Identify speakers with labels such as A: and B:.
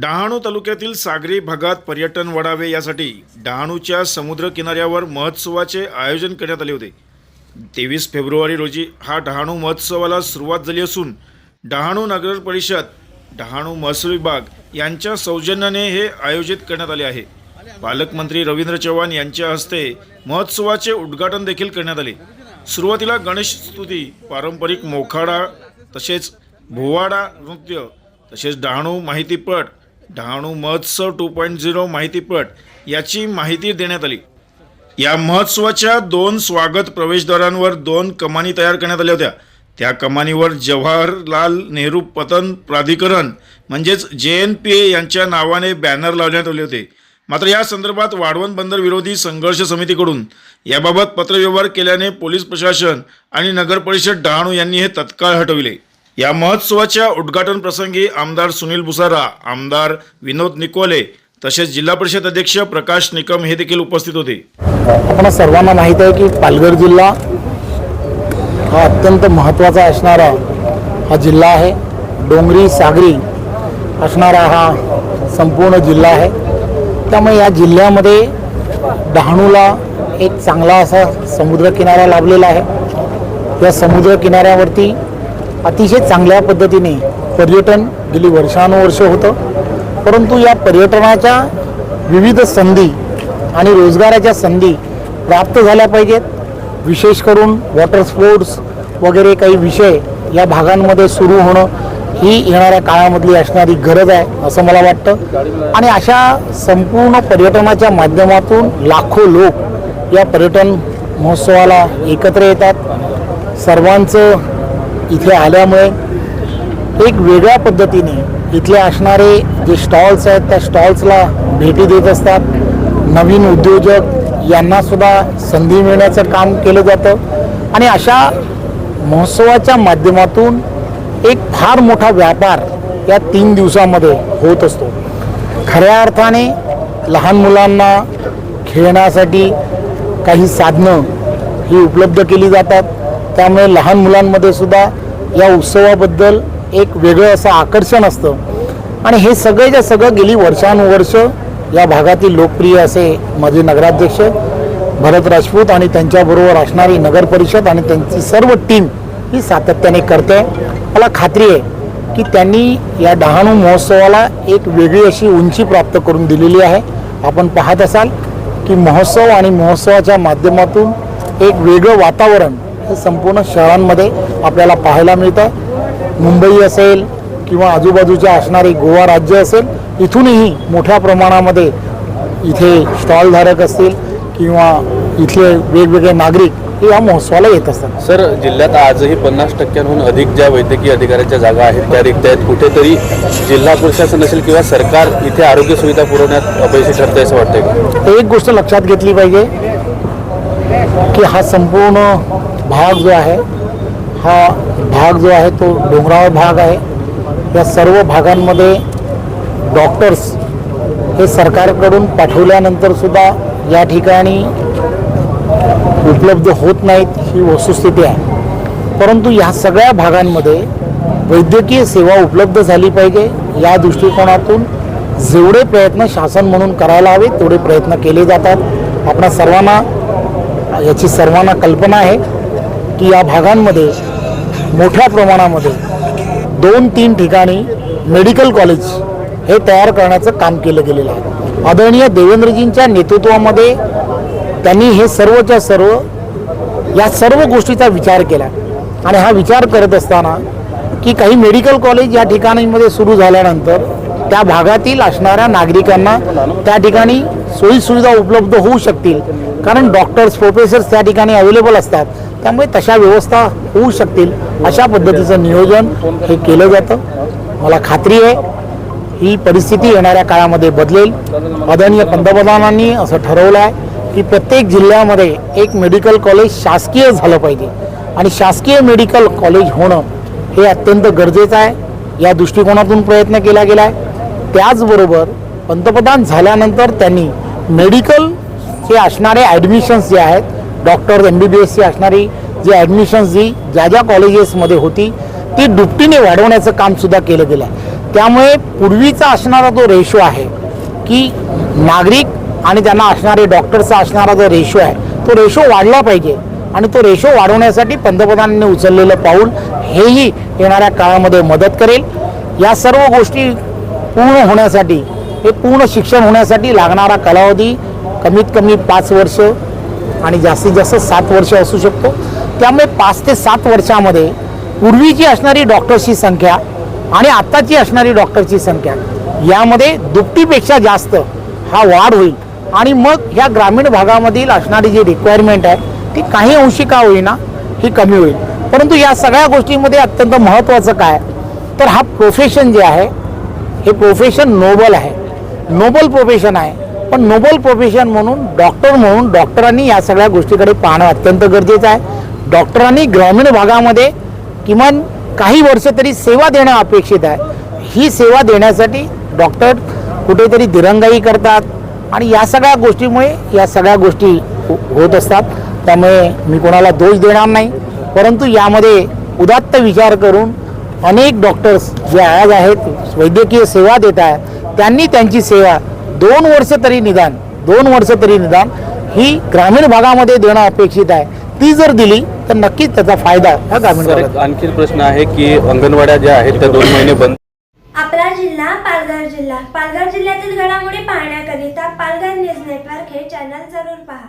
A: डहाणू तालुक्यातील सागरी भागात पर्यटन वाढावे यासाठी डहाणूच्या समुद्र किनाऱ्यावर महोत्सवाचे आयोजन करण्यात आले होते. तेवीस फेब्रुवारी रोजी हा डहाणू महोत्सवाला सुरुवात झाली असून डहाणू नगर परिषद डहाणू महसूल विभाग यांच्या सौजन्याने हे आयोजित करण्यात आले आहे. पालकमंत्री रवींद्र चव्हाण यांच्या हस्ते महोत्सवाचे उद्घाटन देखील करण्यात आले. सुरुवातीला गणेश स्तुती पारंपरिक मोखाडा तसेच भोवाडा नृत्य तसेच डहाणू माहितीपट डहाणू महोत्सव टू पॉईंट झिरो माहितीपट याची माहिती देण्यात आली. या महोत्सवाच्या दोन स्वागत प्रवेशद्वारांवर दोन कमानी तयार करण्यात आल्या होत्या. त्या कमानीवर जवाहरलाल नेहरू पतन प्राधिकरण म्हणजेच जे एन पी ए यांच्या नावाने बॅनर लावण्यात आले होते. मात्र या संदर्भात वाढवण बंदर विरोधी संघर्ष समितीकडून याबाबत पत्रव्यवहार केल्याने पोलीस प्रशासन आणि नगरपरिषद डहाणू यांनी हे तत्काळ हटविले. या महोत्सवाच्या उद्घाटन प्रसंगी आमदार सुनील बुसारा आमदार विनोद निकोले तसेच जिल्हा परिषद अध्यक्ष प्रकाश निकम हे देखील उपस्थित होते.
B: आपण सर्वांना माहीत आहे की पालघर जिल्हा हा अत्यंत महत्त्वाचा असणारा हा जिल्हा आहे. डोंगरी सागरी असणारा हा संपूर्ण जिल्हा आहे. त्यामुळे या जिल्ह्यामध्ये डहाणूला एक चांगला असा समुद्रकिनारा लाभलेला आहे. या समुद्रकिनाऱ्यावरती अतिशय चांगल्या पद्धतीने पर्यटन गेली वर्षानुवर्ष होतं. परंतु या पर्यटनाच्या विविध संधी आणि रोजगाराच्या संधी प्राप्त झाल्या पाहिजेत. विशेष करून वॉटर स्पोर्ट्स वगैरे काही विषय या भागांमध्ये सुरू होणं ही येणाऱ्या काळामधली असणारी गरज आहे असं मला वाटतं. आणि अशा संपूर्ण पर्यटनाच्या माध्यमातून लाखो लोक या पर्यटन महोत्सवाला एकत्र येतात. सर्वांचं इथे आल्यामुळे एक वेगळ्या पद्धतीने इथले असणारे जे स्टॉल्स आहेत त्या स्टॉल्सला भेटी देत असतात. नवीन उद्योजक यांनासुद्धा संधी मिळण्याचं काम केलं जातं. आणि अशा महोत्सवाच्या माध्यमातून एक फार मोठा व्यापार या तीन दिवसामध्ये होत असतो. खऱ्या अर्थाने लहान मुलांना खेळण्यासाठी काही साधनं ही उपलब्ध केली जातात. त्यामुळे लहान मुलांमध्ये सुद्धा या उत्सवाबद्दल एक वेगळं असं आकर्षण असतं. आणि हे सगळेच्या सगळं गेली वर्षानुवर्ष या भागातील लोकप्रिय असे माझे नगराध्यक्ष भरत राजपूत आणि त्यांच्याबरोबर असणारी नगर परिषद आणि त्यांची सर्व टीम ही सातत्याने करते. मला खात्री आहे की त्यांनी या डहाणू महोत्सवाला एक वेगळी अशी उंची प्राप्त करून दिलेली आहे. आपण पाहत असाल की महोत्सव आणि महोत्सवाच्या माध्यमातून एक वेगळं वातावरण हे संपूर्ण शहरांमध्ये आपल्याला पाहायला मिळतं. मुंबई असेल किंवा आजूबाजूच्या असणारे गोवा राज्य असेल इथूनही मोठ्या प्रमाणामध्ये इथे स्टॉलधारक असतील किंवा इथले वेगवेगळे नागरिक हे या महोत्सवाला येत असतात.
C: सर जिल्ह्यात आजही पन्नास टक्क्यांहून अधिक ज्या वैद्यकीय अधिकाऱ्यांच्या जागा आहेत त्या रिक्त आहेत. कुठेतरी जिल्हा प्रशासन असेल किंवा सरकार इथे आरोग्य सुविधा पुरवण्यात अपयशी ठरते असं वाटतंय का?
B: एक गोष्ट लक्षात घेतली पाहिजे की हा संपूर्ण भाग जो आहे हा भाग जो आहे तो डोंगराळ भाग आहे. या सर्व भागांमध्ये डॉक्टर्स हे सरकारकडून पाठवल्यानंतरसुद्धा या ठिकाणी उपलब्ध होत नाहीत ही वस्तुस्थिती आहे. परंतु या सगळ्या भागांमध्ये वैद्यकीय सेवा उपलब्ध झाली पाहिजे या दृष्टिकोनातून जेवढे प्रयत्न शासन म्हणून करायला हवे तेवढे प्रयत्न केले जातात. आपणा सर्वांना याची सर्वांना कल्पना आहे. की या भागांमध्ये मोठ्या प्रमाणामध्ये दोन तीन ठिकाणी मेडिकल कॉलेज हे तयार करण्याचं काम केलं गेलेलं आहे. आदरणीय देवेंद्रजींच्या नेतृत्वामध्ये त्यांनी हे सर्वच्या सर्व या सर्व गोष्टीचा विचार केला. आणि हा विचार करत असताना की काही मेडिकल कॉलेज या ठिकाणीमध्ये सुरू झाल्यानंतर त्या भागातील असणाऱ्या नागरिकांना त्या ठिकाणी सोयीसुविधा उपलब्ध होऊ शकतील. कारण डॉक्टर्स प्रोफेसर्स त्या ठिकाणी अवेलेबल असतात. त्यामुळे तशा व्यवस्था होऊ शकतील. अशा पद्धतीचं नियोजन हे केलं जातं. मला खात्री आहे ही परिस्थिती येणाऱ्या काळामध्ये बदलेल. आदरणीय पंतप्रधानांनी असं ठरवलं आहे की प्रत्येक जिल्ह्यामध्ये एक मेडिकल कॉलेज शासकीय झालं पाहिजे. आणि शासकीय मेडिकल कॉलेज होणं हे अत्यंत गरजेचं आहे. या दृष्टिकोनातून प्रयत्न केला गेला आहे त्याचबरोबर पंतप्रधान झाल्यानंतर त्यांनी मेडिकल जे असणारे ॲडमिशन्स जे आहेत डॉक्टर एम बी बी एसची असणारी जी ॲडमिशन्स जी ज्या ज्या कॉलेजेसमध्ये होती ती दुपटीने वाढवण्याचं कामसुद्धा केलं गेलं. आहे त्यामुळे पूर्वीचा असणारा जो रेशो आहे की नागरिक आणि त्यांना असणारे डॉक्टरचा असणारा जो रेशो आहे तो रेशो वाढला पाहिजे. आणि तो रेशो वाढवण्यासाठी पंतप्रधानांनी उचललेलं पाऊल हेही येणाऱ्या काळामध्ये मदत करेल. या सर्व गोष्टी पूर्ण होण्यासाठी हे पूर्ण शिक्षण होण्यासाठी लागणारा कालावधी कमीत कमी पाच वर्ष आणि जास्तीत जास्त सात वर्ष असू शकतो. त्यामुळे पाच ते सात वर्षामध्ये पूर्वीची असणारी डॉक्टर्सची संख्या आणि आत्ताची असणारी डॉक्टरची संख्या यामध्ये दुपटीपेक्षा जास्त हा वाढ होईल. आणि मग ह्या ग्रामीण भागामधील असणारी जी रिक्वायरमेंट आहे ती काही अंशी का होईना ही कमी होईल. परंतु या सगळ्या गोष्टींमध्ये अत्यंत महत्त्वाचं काय? तर हा प्रोफेशन जे आहे हे प्रोफेशन नोबल आहे. नोबल प्रोफेशन आहे. पण नोबल प्रोफेशन म्हणून डॉक्टर म्हणून डॉक्टरांनी या सगळ्या गोष्टीकडे पाहणं अत्यंत गरजेचं आहे. डॉक्टरांनी ग्रामीण भागामध्ये किमान काही वर्ष तरी सेवा देणं अपेक्षित आहे. ही सेवा देण्यासाठी डॉक्टर कुठेतरी दिरंगाई करतात आणि या सगळ्या गोष्टीमुळे या सगळ्या गोष्टी हो- होत असतात. त्यामुळे मी कोणाला दोष देणार नाही. परंतु यामध्ये उदात्त विचार करून अनेक डॉक्टर्स जे आज आहेत वैद्यकीय सेवा देत आहेत त्यांनी त्यांची सेवा दोन वर्ष तरी निदान दोन वर्ष तरी निदान ही ग्रामीण भागामध्ये देणं अपेक्षित आहे. ती जर दिली तर नक्कीच त्याचा फायदा ह्या ग्रामीण
C: आणखी प्रश्न आहे की अंगणवाड्या ज्या आहेत त्या दोन महिने बंद
D: आपला जिल्हा पालघर जिल्हा. पालघर जिल्ह्यातील घडामोडी पाहण्याकरिता पालघर न्यूज नेटवर्क हे चॅनल जरूर पहा.